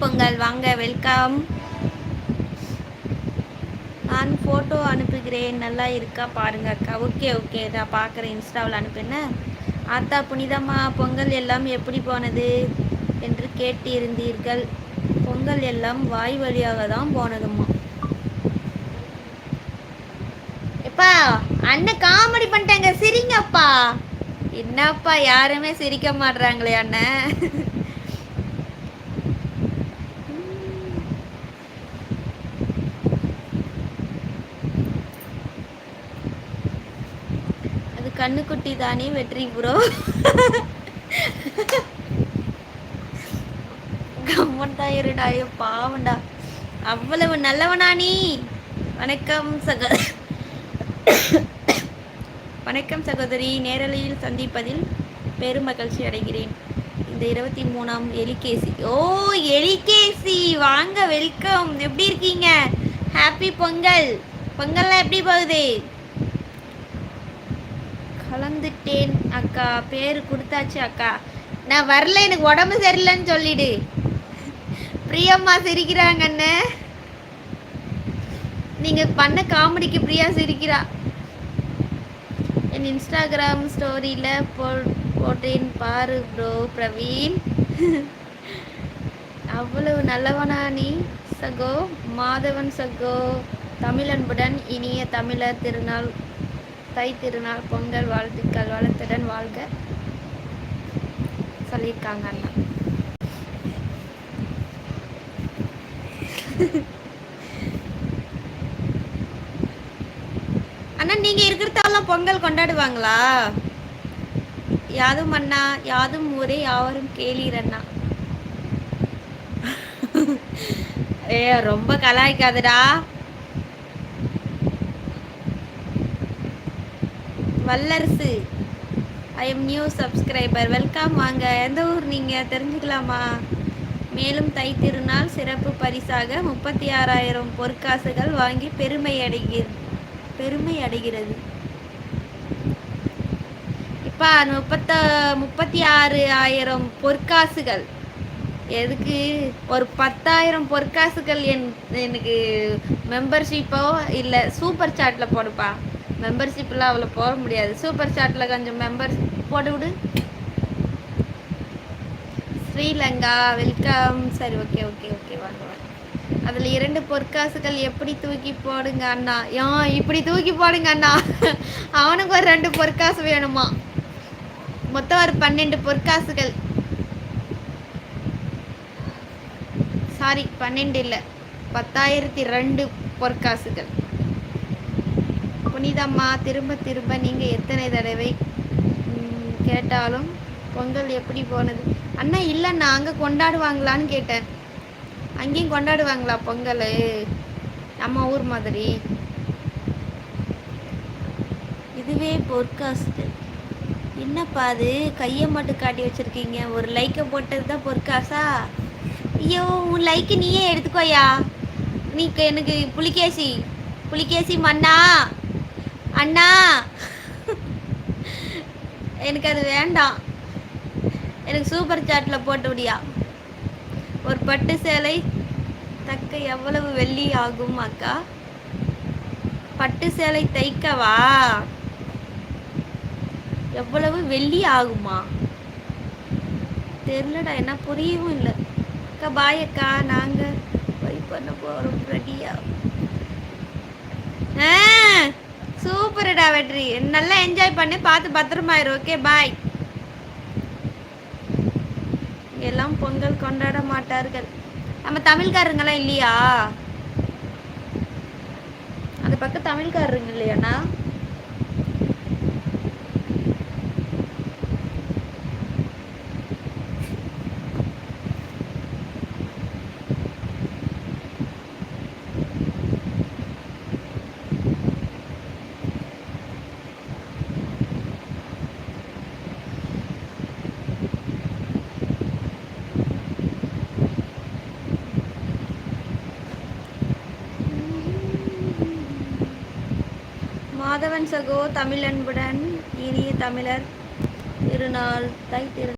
பொங்கல். வாங்க வெல்கம் நான் ஃபோட்டோ அனுப்புகிறேன். நல்லா இருக்கா பாருங்க அக்கா. ஓகே ஓகே நான் பார்க்குறேன் இன்ஸ்டாவில் அனுப்புன. ஆத்தா புனிதம்மா பொங்கல் எல்லாம் எப்படி போனது என்று கேட்டிருந்தீர்கள். பொங்கல் எல்லாம் வாய் வழியாக தான் போனதும்மா. எப்பா அண்ணன் காமெடி பண்ணிட்டாங்க. சிரிங்கப்பா. என்னப்பா யாருமே சிரிக்க மாட்றாங்களே அண்ணன் அது கண்ணுக்குட்டி தானே வெற்றி ப்ரோ கம்மன்டா இருடா ஐயோ பாவண்டா அவ்வளவு நல்லவனா நீ? வணக்கம் சக வணக்கம் சகோதரி. நேரலையில் சந்திப்பதில் பெருமகிழ்ச்சி அடைகிறேன். இந்த இருபத்தி மூணாம் எலிகேசி. ஓ எலிகேசி! வாங்க வெல்கம். எப்படி இருக்கீங்க? ஹாப்பி பொங்கல். பொங்கல்லாம் எப்படி போகுது? கலந்துட்டேன் அக்கா. பேர் கொடுத்தாச்சு அக்கா. நான் வரல எனக்கு உடம்பு சரியில்லைன்னு சொல்லிடு. பிரியம்மா சிரிக்கிறாங்க அண்ணன் நீங்க பண்ண காமெடிக்கு பிரியா சிரிக்கிறா. என் இன்ஸ்டாகிராம் ஸ்டோரியில் போ போட்டேன் பாரு ப்ரோ பிரவீன். அவ்வளவு நல்லவனா நீ சகோ? மாதவன் சகோ. தமிழன்புடன் இனிய தமிழர் திருநாள் தை திருநாள் பொங்கல் வாழ்த்துக்கள் வளத்துடன் வாழ்க சொல்லியிருக்காங்க அண்ணா. அண்ணா நீங்க இருக்கிறதாலாம் பொங்கல் கொண்டாடுவாங்களா? யாதும் அண்ணா யாதும் ஊரே யாவரும் கேளீரண்ணா ஏ ரொம்ப கலாய்க்காதடா. வல்லரசு. I am new subscriber welcome வாங்க. எந்த ஊர் நீங்கள் தெரிஞ்சுக்கலாமா? மேலும் தை திருநாள் சிறப்பு பரிசாக முப்பத்தி ஆறாயிரம் பொற்காசுகள் வாங்கி பெருமை அடைகிற பெருமை அடைகிறது. இப்போ முப்பத்த முப்பத்தி ஆறு ஆயிரம் பொற்காசுகள். எதுக்கு? ஒரு பத்தாயிரம் பொற்காசுகள் என் எனக்கு மெம்பர்ஷிப்போ இல்லை சூப்பர் சாட்டில் போடுப்பா. மெம்பர்ஷிப்லாம் அவ்வளோ போக முடியாது. சூப்பர் சாட்டில் கொஞ்சம் மெம்பர் போட்டு விடு. ஸ்ரீலங்கா வெல்கம் சரி ஓகே ஓகே ஓகே வாங்க வாங்க. அதில் இரண்டு பொற்காசுகள் எப்படி தூக்கி போடுங்க அண்ணா? யா இப்படி தூக்கி போடுங்க அண்ணா. அவனுக்கு ஒரு ரெண்டு பொற்காசு வேணுமா? மொத்தம் ஒரு பன்னெண்டு பொற்காசுகள். சாரி பன்னெண்டு இல்லை. பத்தாயிரத்தி ரெண்டு பொற்காசுகள். புனிதம்மா திரும்ப திரும்ப நீங்கள் எத்தனை தடவை கேட்டாலும் பொங்கல் எப்படி போனது? அண்ணா இல்லைண்ணா அங்கே கொண்டாடுவாங்களான்னு கேட்டேன். அங்கேயும் கொண்டாடுவாங்களா பொங்கல்? நம்ம ஊர் மாதிரி. இதுவே பொற்காஸ்ட் என்னப்பா அது? கையை மட்டும் காட்டி வச்சிருக்கீங்க. ஒரு லைக்கை போட்டது தான் பொற்காசா ஐயோ உன் லைக்கு நீயே எடுத்துக்கோயா. நீ எனக்கு புலிகேசி புலிகேசி மண்ணா அண்ணா. எனக்கு அது வேண்டாம். எனக்கு சூப்பர் சாட்டில் போட்டு விடியா. ஒரு பட்டு சேலை தக்க எவ்வளவு வெள்ளி ஆகும் அக்கா? பட்டு சேலை தைக்கவா? எவ்வளவு வெள்ளி ஆகுமா? தெரிலடா என்ன புரியவும் இல்லை. அக்கா பாய் அக்கா நாங்கள் போய் பண்ண போகிறோம் ரெடியா ஆ. சூப்பர்டா வெற்றி. நல்லா என்ஜாய் பண்ணி. பார்த்து பத்திரமா இரு. ஓகே பாய் எல்லாம் பொங்கல் கொண்டாட மாட்டார்கள். நம்ம தமிழ்காரங்களாம் இல்லையா? அந்த பக்கம் தமிழ்காரருங்க இல்லையாண்ணா? மாதவன் சகோ தமிழன்புடன் இனிய தமிழர் திருநாள் தை திரு